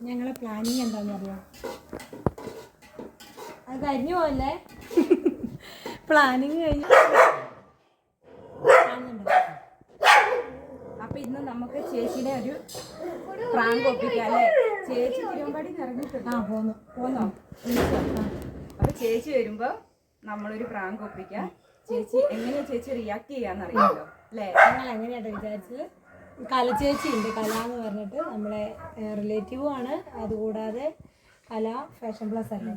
ഞങ്ങളെ പ്ലാനിങ് എന്താണെന്ന് അറിയാം? അത് കഴിഞ്ഞു പോലെ പ്ലാനിങ് കഴിഞ്ഞു? അപ്പൊ ഇന്ന് നമുക്ക് ചേച്ചിയുടെ ഒരു പ്രാങ്ക് ഒപ്പിക്കാം ചേച്ചി തിരുവമ്പാടി നിറഞ്ഞിട്ടുണ്ട് ആ പോന്നു. പോന്നോ? അപ്പൊ ചേച്ചി വരുമ്പോ നമ്മളൊരു പ്രാങ്ക് ഒപ്പിക്കാം. ചേച്ചി എങ്ങനെയാ ചേച്ചി റിയാക്ട് ചെയ്യാന്നറിയാമല്ലോ അല്ലേ? നിങ്ങൾ എങ്ങനെയാട്ടോ വിചാരിച്ചത്? കലച്ചേച്ചി ഉണ്ട് കല എന്ന് പറഞ്ഞിട്ട് നമ്മളെ റിലേറ്റീവും ആണ് അതുകൂടാതെ കല ഫാഷൻ പ്ലസ് അല്ലേ?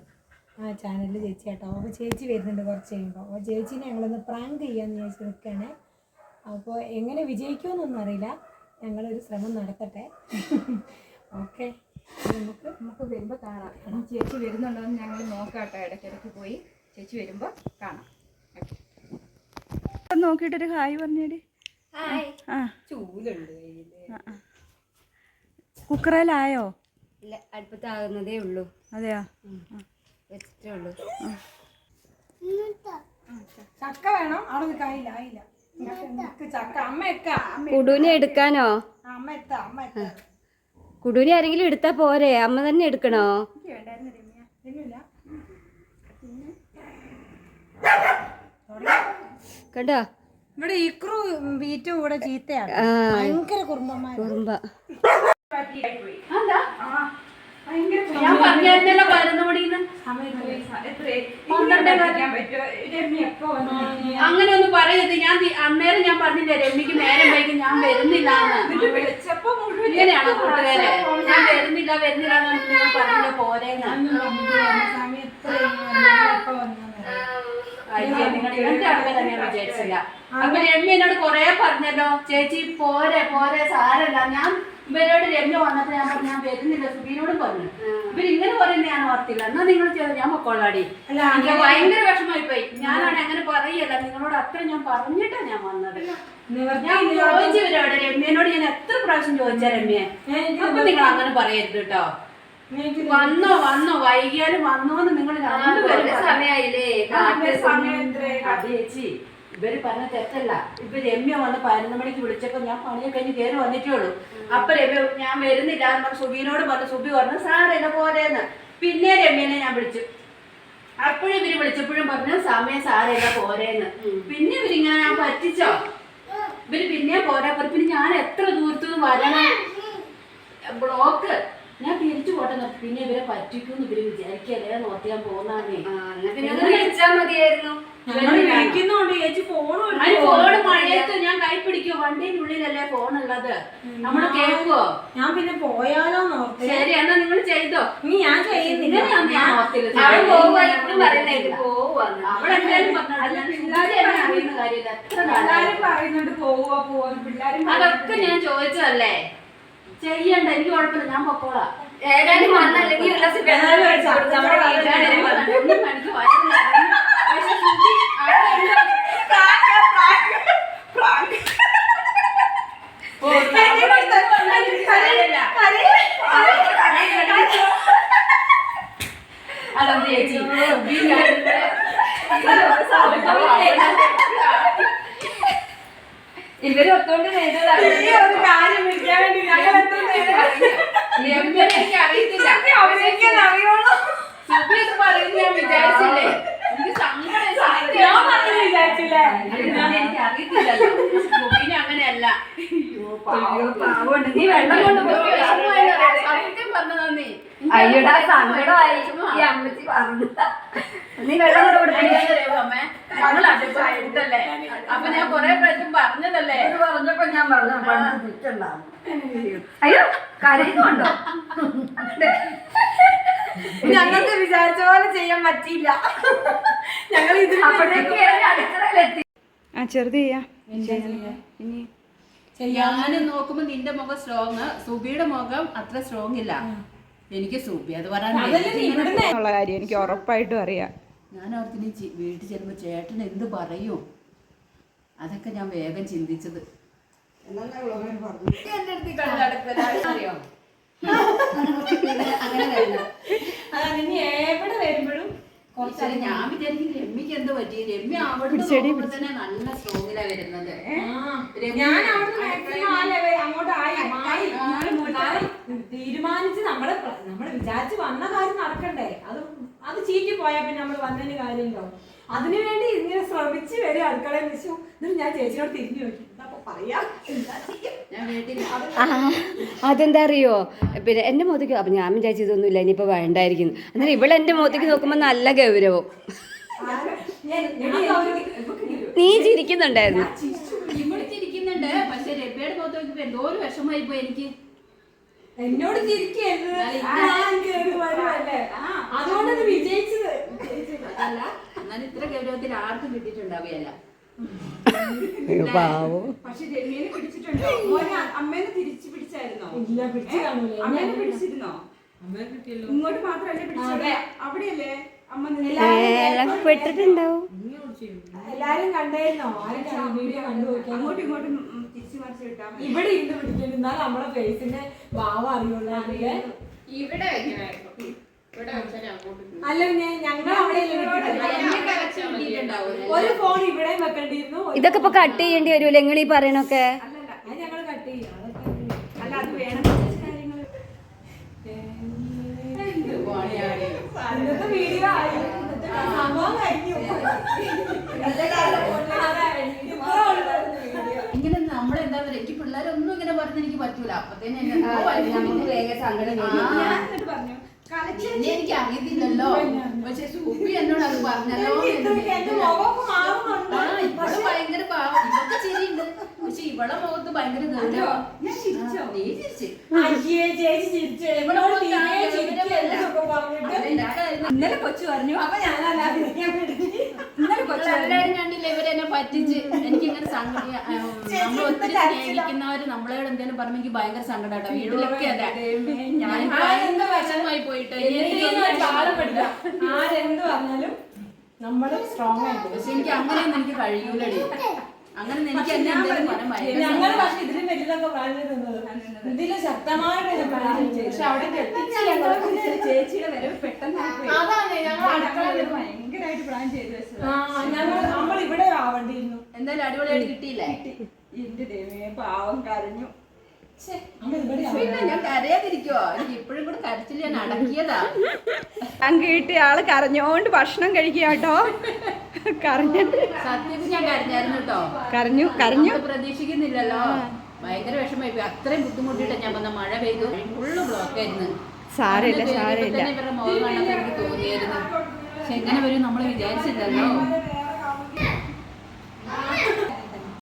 ആ ചാനലിൽ ചേച്ചി കേട്ടോ അപ്പോൾ ചേച്ചി വരുന്നുണ്ട് കുറച്ച് കഴിയുമ്പോൾ അപ്പോൾ ചേച്ചീനെ ഞങ്ങളൊന്ന് പ്രാങ്ക് ചെയ്യാമെന്ന് ചോദിച്ച് നിൽക്കുകയാണ് അപ്പോൾ എങ്ങനെ വിജയിക്കുമെന്നൊന്നും അറിയില്ല. ഞങ്ങളൊരു ശ്രമം നടത്തട്ടെ. ഓക്കെ. നമുക്ക് നമുക്ക് വരുമ്പോൾ കാണാം. ചേച്ചി വരുന്നുണ്ടോ എന്ന് ഞങ്ങൾ നോക്കാട്ടോ. ഇടയ്ക്കിടയ്ക്ക് പോയി ചേച്ചി വരുമ്പോൾ കാണാം. നോക്കിയിട്ടൊരു ഹായ് പറഞ്ഞേടി. ആ. ചൂലുണ്ട്. കയ്യിൽ കുക്കറയിലായോ ഇല്ല അടുപ്പത്താകുന്നതേ ഉള്ളൂ. അതെയോ? വെച്ചിട്ടേ ഉള്ളൂ. ചക്ക വേണം. അവിടെ കായില്ല ആയില്ല ചക്ക. അമ്മ കുടുവിനെ എടുക്കാനോ? അമ്മ എത്താ അമ്മ എത്താ. കുടുവിനെ ആരെങ്കിലും എടുത്താ പോരെ? അമ്മ തന്നെ എടുക്കണോ? കണ്ടോ? ഇവിടെ ഇക്രു ബീറ്റും കൂടെ ചീത്തയാണ്. ആ. ഭയങ്കര കുറുമ്പന്മാർ കുറുമ്പ. ഞാൻ പറഞ്ഞായിരുന്നല്ലോ പതിനൊന്ന് മണിന്ന്. അങ്ങനെ ഒന്നും പറയരുത്. ഞാൻ അന്നേരം ഞാൻ പറഞ്ഞില്ല രമ്യക്ക് നേരം വൈകി ഞാൻ വരുന്നില്ല ഇങ്ങനെയാണോ കൂട്ടുകാരെ? ഞാൻ വരുന്നില്ല വരുന്നില്ല പറഞ്ഞില്ല പോരേന്ന്. ആൾക്കാരെ ഞാൻ വിചാരിച്ചില്ല. അപ്പൊ രമ്യ എന്നോട് കൊറേ പറഞ്ഞല്ലോ ചേച്ചി പോരെ പോരെ സാരല്ല. ഞാൻ ഇവരോട് രമ്യ വന്നപ്പോ ഞാൻ പറഞ്ഞു ഞാൻ വരുന്നില്ല. സുബീനോട് പറഞ്ഞു. ഇവർ ഇങ്ങനെ പറയുന്ന ഞാൻ ഓർത്തില്ല. എന്നാ നിങ്ങൾ ചെയ്ത ഞാൻ എനിക്ക് ഭയങ്കര വിഷമായി പോയി ഞാനാണ് അങ്ങനെ പറയല്ല. നിങ്ങളോട് അത്ര ഞാൻ പറഞ്ഞിട്ടാ ഞാൻ വന്നത്. ഞാൻ ചോദിച്ചു ഇവരോട് രമ്യനോട് ഞാൻ എത്ര പ്രാവശ്യം ചോദിച്ച രമ്യ? അപ്പൊ നിങ്ങൾ അങ്ങനെ പറയരുത് കേട്ടോ. വന്നോ വന്നോ. വൈകിയാലും വന്നോന്ന് നിങ്ങൾ സമയായില്ലേ? ചേച്ചി ഇവർ പറഞ്ഞ തെറ്റല്ല. ഇപ്പൊ രമ്യ വന്ന് പതിനൊന്ന് മണിക്ക് വിളിച്ചപ്പോ ഞാൻ പണിയെ കഴിഞ്ഞ് കയറി വന്നിട്ടേ ഉള്ളൂ. അപ്പൊ രമ്യ ഞാൻ വരുന്നില്ല എന്ന് പറഞ്ഞ് സുബീനോട് പറഞ്ഞു സുബി പറഞ്ഞു സാറില്ല പോരേന്ന്. പിന്നെ രമ്യനെ ഞാൻ വിളിച്ചു. അപ്പോഴും ഇവർ വിളിച്ചപ്പോഴും പറഞ്ഞു സമയം സാറില്ല പോരേന്ന്. പിന്നെ ഇവരിങ്ങനെ ഞാൻ പറ്റിച്ചോ? ഇവർ പിന്നെ പോരാ പറഞ്ഞു പിന്നെ ഞാൻ എത്ര ദൂരത്തുനിന്ന് വരണം? ബ്ലോക്ക്. ഞാൻ തിരിച്ചു പോട്ടെ പിന്നെ ഇവരെ പറ്റിക്കും ഇവർ വിചാരിക്കല്ലേ? നോക്കി ഞാൻ പോന്നാന്നേ പിന്നെ ഒന്ന് വിളിച്ചാ മതിയായിരുന്നു. വിളിക്കുന്നുണ്ട് ചേച്ചി ഫോണും അതിന് ഫോണ് മഴയത്ത് ഞാൻ കൈ പിടിക്കോ. വണ്ടിയുടെ ഉള്ളിലല്ലേ ഫോൺ ഉള്ളത് നമ്മൾ കേൾക്കുവോ ഞാൻ പിന്നെ പോയാലോ ശരി എന്നാ നിങ്ങൾ ചെയ്തോ. ഇനി ഞാൻ ചെയ്യുന്നില്ല. അതൊക്കെ ഞാൻ ചോദിച്ചതല്ലേ? ചെയ്യണ്ട എനിക്ക് കുഴപ്പമില്ല ഞാൻ പൊക്കോളാം. ഏതായാലും വന്നല്ലെങ്കിൽ ഒരു നമ്മുടെ ഒന്നും എനിക്ക് പ്രാങ്ക്, നിറഞ്ഞു. പക്ഷെ സുധി, അവിടെ എന്താ? ഓ, അവിടെ എന്താ പറഞ്ഞാലും കാര്യമില്ല. അതെന്ത് ചേച്ചി ഈ കാര്യത്തിൽ ഇതൊരു സാധനം ഇവർ ഒത്തോണ്ട് ചെയ്തതാണ് ഒരു കാര്യം വിളിക്കാൻ വേണ്ടി ഞങ്ങൾ എത്ര എനിക്ക് അറിയത്തില്ല അഭിനയിക്കാൻ അറിയുള്ളൂ ഇത് പറയുന്നത് ഞാൻ വിചാരിച്ചില്ലേ? എനിക്ക് സങ്കടം ഞാൻ പറഞ്ഞു വിചാരിച്ചില്ലേ? എനിക്ക് അറിയത്തില്ലല്ലോ. അങ്ങനെയല്ല നീ വെള്ളം സത്യം അയ്യോടാ സങ്കടമായി. ഈ അമ്മച്ചി പറഞ്ഞു നീ വെള്ളം കൊണ്ട് ഞങ്ങൾ അപ്പൊ ഞാൻ കൊറേ പ്രാവശ്യം പറഞ്ഞതല്ലേ? പറഞ്ഞപ്പോ ഞാൻ പറഞ്ഞു അയ്യോ കരയുന്നുണ്ടോ? ഞങ്ങൾക്ക് വിചാരിച്ച പോലെ ചെയ്യാൻ പറ്റിയില്ല. ഞങ്ങൾ ഇതിൽ അപ്പോഴേക്കും അടുക്കളയിലെത്തി. ആ ചെറുത് ചെയ്യാം? ഇനി ഞാൻ നോക്കുമ്പോ നിന്റെ മുഖം സ്ട്രോങ് സുബിയുടെ മുഖം അത്ര സ്ട്രോങ് ഇല്ല. എനിക്ക് സുബി അത് പറയാൻ ഉള്ള കാര്യം എനിക്ക് ഉറപ്പായിട്ടും അറിയാം. ഞാൻ ഓർത്തിന് ചി- വീട്ടിൽ ചെല്ലുമ്പോ ചേട്ടൻ എന്ത് പറയൂ? അതൊക്കെ ഞാൻ വേഗം ചിന്തിച്ചത്. എവിടെ വരുമ്പോഴും ഞാൻ വിചാരിക്കും രമ്യക്ക് എന്ത് പറ്റി? രമ്യ അവിടെ തന്നെ നല്ല സ്ട്രോങ്ങിലാ വരുന്നത്. ഞാൻ തീരുമാനിച്ച് നമ്മൾ വിചാരിച്ച് വന്ന കാര്യം നടക്കണ്ടേ. അത് അത് ചീറ്റി പോയാൽ പിന്നെ നമ്മൾ വന്നതിന് കാര്യമുണ്ടോ അതിനു വേണ്ടി ഇങ്ങനെ ശ്രമിച്ച് വരും അടുക്കളയിൽ വിശു എന്നിട്ട് ഞാൻ ചേച്ചിയോട് തിരിഞ്ഞു നോക്കി അതെന്താ അറിയോ പിന്നെ എന്റെ മുഖത്തേക്ക് അപ്പം ഞാൻ വിചാരിച്ചു ഇതൊന്നുമില്ല ഇനിയിപ്പോൾ വേണ്ടായിരിക്കുന്നു. അന്നേരം ഇവിടെ എന്റെ മുഖത്തേക്ക് നോക്കുമ്പോൾ നല്ല ഗൗരവം. നീ ചിരിക്കുന്നുണ്ടായിരുന്നു. ഇവിടെ ചിരിക്കുന്നുണ്ട്. പക്ഷെ എന്തോ ഒരു വിഷമായി പോയി എനിക്ക്. എന്നോട് ചിരിക്കരുത്. അതുകൊണ്ടത് വിജയിച്ചത്. അല്ല എന്നാൽ ഇത്ര ഗൗരവത്തിൽ ആർക്കും കിട്ടിയിട്ടുണ്ടാവുകയല്ല. പാവം. പക്ഷെ രമ്യനെ പിടിച്ചിട്ടുണ്ടോ? മോനെ അമ്മേനെ തിരിച്ചു പിടിച്ചായിരുന്നോ? ഇല്ല പിടിച്ചു കാണൂലേ. അമ്മേനെ പിടിച്ചിരുന്നോ? ഇങ്ങോട്ട് മാത്രല്ലേ പിടിച്ചത്? അവിടെയല്ലേ? പെട്ടിട്ടുണ്ടാവും എല്ലാരും കണ്ടായിരുന്നോ? അങ്ങോട്ടും ഇങ്ങോട്ടും തിരിച്ചു മറിച്ച് ഇവിടെ ഇരുന്ന് നമ്മുടെ ഫേസിന്റെ ഭാവം അറിയുള്ളൂ. അതിലെ ഇവിടെ. അല്ല ഞങ്ങൾ അവിടെ ഒരു ഫോൺ ഇവിടെ വെക്കേണ്ടിയിരുന്നു. ഇതൊക്കെ ഇപ്പൊ കട്ട് ചെയ്യേണ്ടി വരുമല്ലോ? നിങ്ങൾ ഈ പറയണൊക്കെ ഞങ്ങൾ കട്ട് ചെയ്യും അതൊക്കെ അല്ല അത് വേണം കുറച്ച് കാര്യങ്ങൾ ഇന്നത്തെ വീഡിയോ ആയി. സംഭവം കഴിഞ്ഞു. ഇങ്ങനെ നമ്മളെന്താ പറയുക എനിക്ക് പിള്ളേരൊന്നും ഇങ്ങനെ പറഞ്ഞ് എനിക്ക് പറ്റൂല. അപ്പത്തേനും എന്തോ. പറഞ്ഞു എനിക്ക് അറിയത്തില്ലല്ലോ. പക്ഷെ സൂപ്പി എന്നോട് അത് പറഞ്ഞല്ലോ ഭയങ്കര പാവം ഇവക്ക് ചിരിയുണ്ട് പക്ഷെ ഇവളെ മുഖത്ത് ഭയങ്കര ഞാൻ ചിരിച്ചോ? നീ ചിരിച്ച്. അയ്യേ ചേച്ചി ചിരിച്ചു. ഇവളോട് തീരെ എന്നൊക്കെ പറഞ്ഞിട്ട് ഇന്നലെ കൊച്ചു പറഞ്ഞു അപ്പൊ വേണ്ടി. ഇന്നലെ കൊച്ചു എല്ലാരും എല്ലാവരും കണ്ടില്ല ഇവരെന്നെ പറ്റിച്ച്. എനിക്ക് ഇങ്ങനെ സങ്കടം നമ്മൾ ഒത്തിരി സ്നേഹിക്കുന്നവര് നമ്മളോട് എന്തെങ്കിലും പറഞ്ഞു എനിക്ക് ഭയങ്കര സങ്കടമാട്ടോ വീട്ടിലൊക്കെ അതെ. ഞാൻ ഭയങ്കര വിഷമമായി പോയിട്ട്. ആരെന്ത് പറഞ്ഞാലും നമ്മൾ സ്ട്രോങ് ആയിട്ട് പക്ഷെ എനിക്ക് അങ്ങനെയൊന്നും എനിക്ക് കഴിയൂലടി. അങ്ങനെ എനിക്ക് ഞങ്ങൾ പക്ഷെ ഇതിലും വലുതൊക്കെ ശക്തമായിട്ട് പക്ഷെ അവിടെ ചേച്ചിയുടെ വരവ് പെട്ടെന്ന് അതാണ് ഞങ്ങൾ അടുക്കളയിൽ ഭയങ്കരമായിട്ട് പ്ലാൻ ചെയ്ത് വെച്ചത്. ആ ഞങ്ങൾ നമ്മൾ ഇവിടെ ആവേണ്ടിയിരുന്നു എന്തായാലും അടിപൊളിയായിട്ട് കിട്ടിയില്ലേ? എന്റെ ദൈവമേ പാവം കരഞ്ഞു. പിന്നെ ഞാൻ കരയാതിരിക്കുവോ? എനിക്ക് ഇപ്പോഴും കൂടെ ഞാൻ അടക്കിയതാ. അങ്ങ് കിട്ടിയ ആൾ കരഞ്ഞോണ്ട് ഭക്ഷണം കഴിക്കുക കേട്ടോ. കരഞ്ഞിട്ട് സത്യത്തിൽ ഞാൻ കരഞ്ഞായിരുന്നു കേട്ടോ. കരഞ്ഞു കരഞ്ഞു. പ്രതീക്ഷിക്കുന്നില്ലല്ലോ. ഭയങ്കര വിഷമായി പോയി. അത്രയും ബുദ്ധിമുട്ടിട്ട് ഞാൻ വന്ന മഴ പെയ്തു. ഫുള്ള് ബ്ലോക്ക് ആയിരുന്നു. സാരമില്ല സാരമില്ല ഇവരുടെ കണ്ടപ്പോൾ എനിക്ക് തോന്നിയായിരുന്നു. പക്ഷെ എങ്ങനെ വരും നമ്മൾ വിചാരിച്ചില്ലല്ലോ.